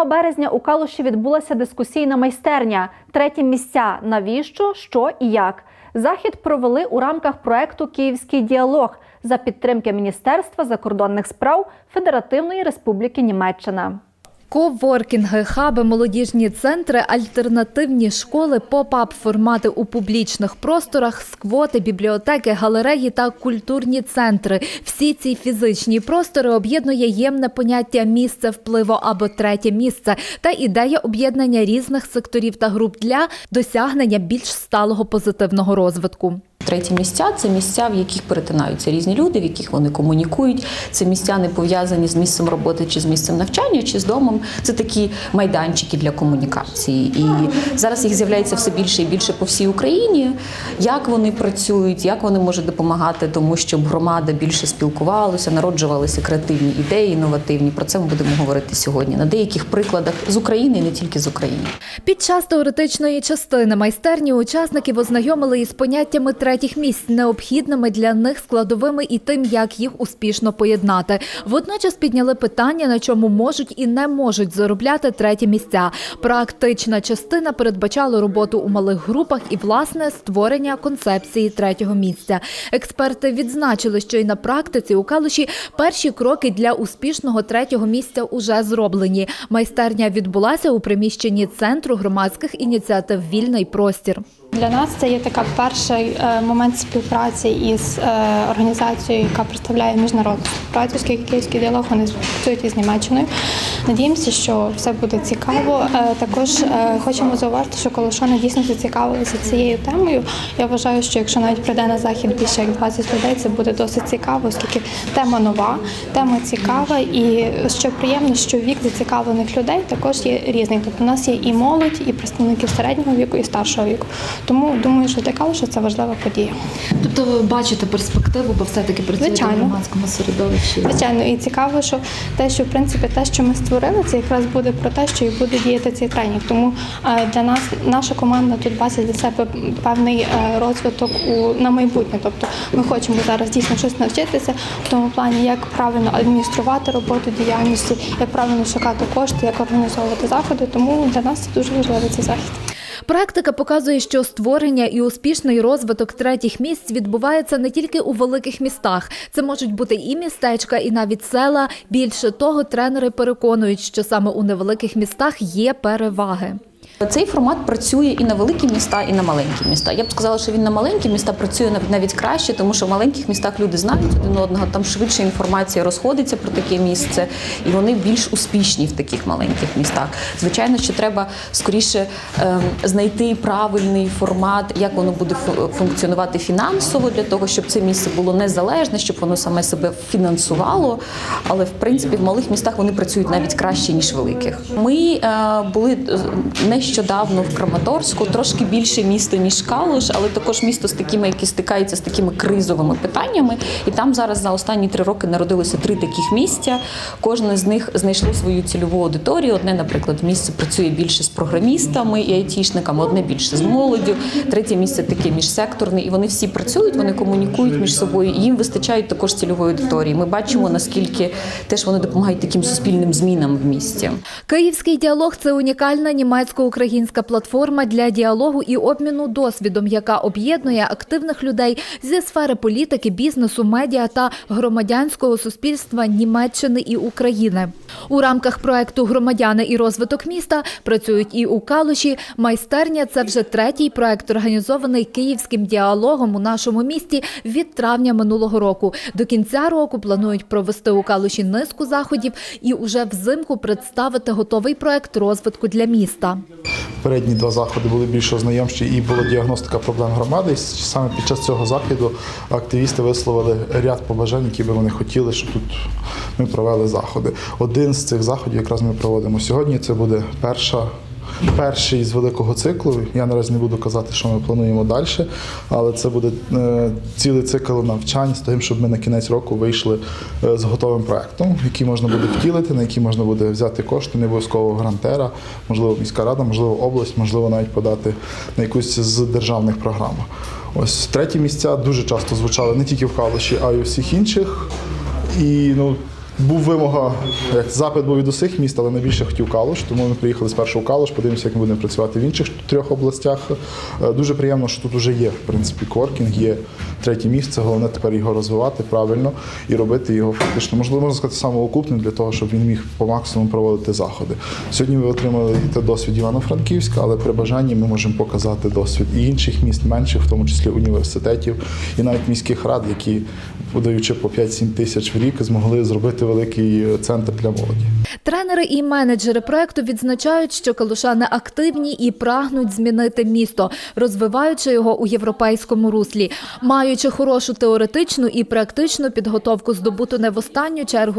7 березня у Калуші відбулася дискусійна майстерня Треті місця. Навіщо, що і як. Захід провели у рамках проекту Київський діалог за підтримки Міністерства закордонних справ Федеративної Республіки Німеччина. Коворкінги, хаби, молодіжні центри, альтернативні школи, поп-ап формати у публічних просторах, сквоти, бібліотеки, галереї та культурні центри. Всі ці фізичні простори об'єднує ємне поняття місце впливу або третє місце та ідея об'єднання різних секторів та груп для досягнення більш сталого позитивного розвитку. Треті місця це місця, в яких перетинаються різні люди, в яких вони комунікують. Це місця не пов'язані з місцем роботи чи з місцем навчання, чи з домом. Це такі майданчики для комунікації. І зараз їх з'являється все більше і більше по всій Україні. Як вони працюють, як вони можуть допомагати тому, щоб громада більше спілкувалася, народжувалися креативні ідеї, інновативні. Про це ми будемо говорити сьогодні на деяких прикладах з України і не тільки з України. Під час теоретичної частини майстерні учасників ознайомили із поняттями третіх місць, необхідними для них складовими і тим, як їх успішно поєднати. Водночас підняли питання, на чому можуть і не можуть заробляти треті місця. Практична частина передбачала роботу у малих групах і власне створення концепції третього місця. Експерти відзначили, що і на практиці у Калуші перші кроки для успішного третього місця уже зроблені. Майстерня відбулася у приміщенні центру громадських ініціатив Вільний простір. Для нас це є така перший е, момент співпраці із е, організацією, яка представляє міжнародну співпрацю, оскільки київський діалог вони працюють із Німеччиною. Надіємося, що все буде цікаво. Е, Також хочемо зауважити, що Колошани дійсно зацікавилися цією темою. Я вважаю, що якщо навіть прийде на захід більше як 20 людей, це буде досить цікаво, оскільки тема нова, тема цікава, і що приємно, що вік зацікавлених людей також є різний. Тобто у нас є і молодь, і представники середнього віку, і старшого віку. Тому думаю, що для Калуша це важлива подія. Тобто ви бачите перспективу, бо все-таки працюєте в громадському середовищі. Звичайно, і цікаво, що те, що в принципі те, що ми створили, це якраз буде про те, що і буде діяти цей тренінг. Тому е, для нас наша команда тут бачить для себе певний е, розвиток у на майбутнє. Тобто ми хочемо зараз дійсно щось навчитися в тому плані, як правильно адмініструвати роботу діяльності, як правильно шукати кошти, як організовувати заходи. Тому для нас це дуже важливий цей захід. Практика показує, що створення і успішний розвиток третіх місць відбувається не тільки у великих містах. Це можуть бути і містечка, і навіть села. Більше того, тренери переконують, що саме у невеликих містах є переваги. Цей формат працює і на великі міста, і на маленькі міста. Я б сказала, що він на маленькі міста працює нав- навіть краще, тому що в маленьких містах люди знають один одного, там швидше інформація розходиться про таке місце, і вони більш успішні в таких маленьких містах. Звичайно, що треба скоріше ем, знайти правильний формат, як воно буде фу- функціонувати фінансово для того, щоб це місце було незалежне, щоб воно саме себе фінансувало. Але в принципі в малих містах вони працюють навіть краще ніж великих. Ми е, були е, нещодавно в Краматорську, трошки більше місто ніж Калуш, але також місто з такими, які стикаються з такими кризовими питаннями. І там зараз за останні три роки народилося три таких місця. Кожне з них знайшло свою цільову аудиторію. Одне, наприклад, місце працює більше з програмістами і айтішниками, одне більше з молоддю, третє місце таке міжсекторне. І вони всі працюють, вони комунікують між собою. І їм вистачають також цільової аудиторії. Ми бачимо наскільки теж вони допомагають таким суспільним змінам в місті. Київський діалог це унікальна німецько-українська платформа для діалогу і обміну досвідом, яка об'єднує активних людей зі сфери політики, бізнесу, медіа та громадянського суспільства Німеччини і України. У рамках проекту Громадяни і розвиток міста працюють і у Калуші. Майстерня це вже третій проект, організований київським діалогом у нашому місті від травня минулого року. До кінця року планують провести у Калуші низку заходів і уже взимку представити готовий проект розвитку для міста. Попередні два заходи були більш ознайомчі і була діагностика проблем громади. І саме під час цього заходу активісти висловили ряд побажань, які би вони хотіли, щоб тут ми провели заходи. Один з цих заходів якраз ми проводимо сьогодні. Це буде перша. Перший з великого циклу. Я наразі не буду казати, що ми плануємо далі, але це буде е, цілий цикл навчань з тим, щоб ми на кінець року вийшли е, з готовим проектом, який можна буде втілити, на який можна буде взяти кошти, не обов'язково грантера, можливо, міська рада, можливо, область, можливо, навіть подати на якусь з державних програм. Ось треті місця дуже часто звучали не тільки в Калуші, а й у всіх інших. І ну, Був вимога, як запит був від усіх міст, але найбільше хотів Калуш, тому ми приїхали спершу в Калуш, подивимося, як ми будемо працювати в інших трьох областях. Е, Дуже приємно, що тут вже є, в принципі, коркінг, є третє місце. Головне тепер його розвивати правильно і робити його фактично, можливо, можна сказати, самоокупним для того, щоб він міг по максимуму проводити заходи. Сьогодні ви отримали те досвід Івано-Франківська, але при бажанні ми можемо показати досвід і інших міст менших, в тому числі університетів, і навіть міських рад, які, подаючи по 5-7 тисяч в рік, змогли зробити великий е, центр для молоді. Тренери і менеджери проекту відзначають, що калушани активні і прагнуть змінити місто, розвиваючи його у європейському руслі, маючи хорошу теоретичну і практичну підготовку, здобуту не в останню чергу